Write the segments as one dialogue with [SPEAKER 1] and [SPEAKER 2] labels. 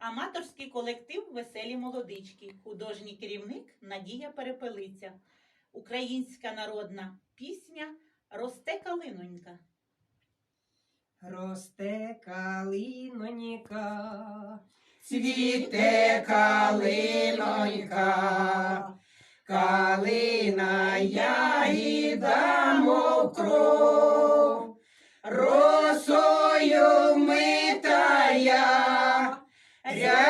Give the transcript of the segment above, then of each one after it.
[SPEAKER 1] Аматорський колектив Веселі молодички, художній керівник Надія Перепелиця, українська народна пісня Росте калинонька.
[SPEAKER 2] Росте калиноніка,
[SPEAKER 3] Цвіте калинонька, калина ягіда, мов
[SPEAKER 2] Yeah.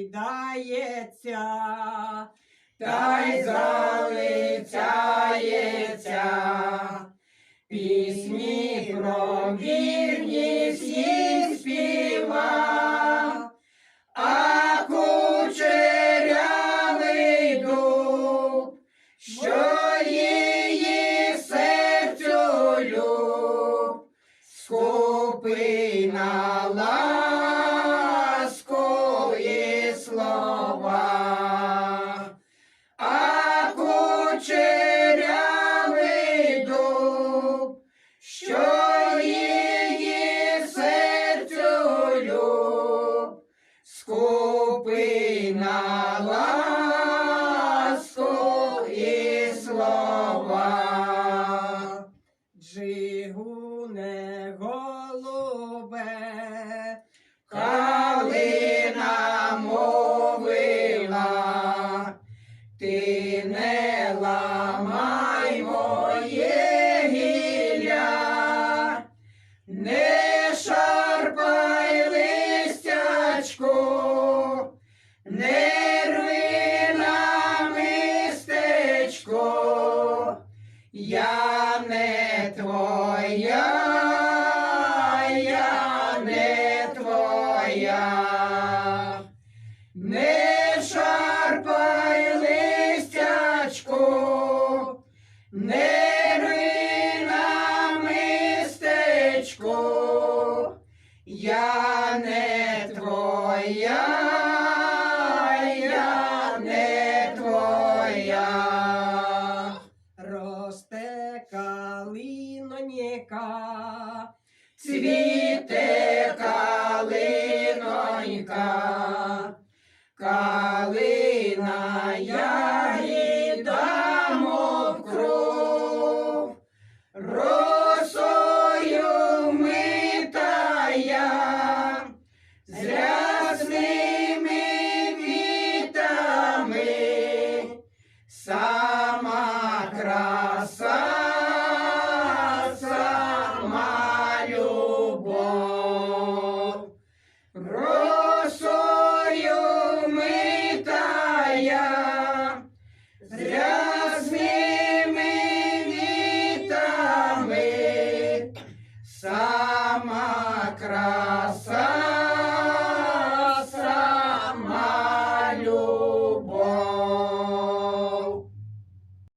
[SPEAKER 2] Гойдається,
[SPEAKER 3] Та й залицяється, пісні про вірність їм співа, а кучерявий дуб, що її серцю люб, скупий що її серцю люб, скупий на ласку і слова.
[SPEAKER 2] джигуне голубе,
[SPEAKER 3] Калина мовила, ти я не твоя, я не твоя. Не шарпай листячку, не рви на мистечку, я не
[SPEAKER 2] коньяка.
[SPEAKER 3] Цвіте калинонька, калина я.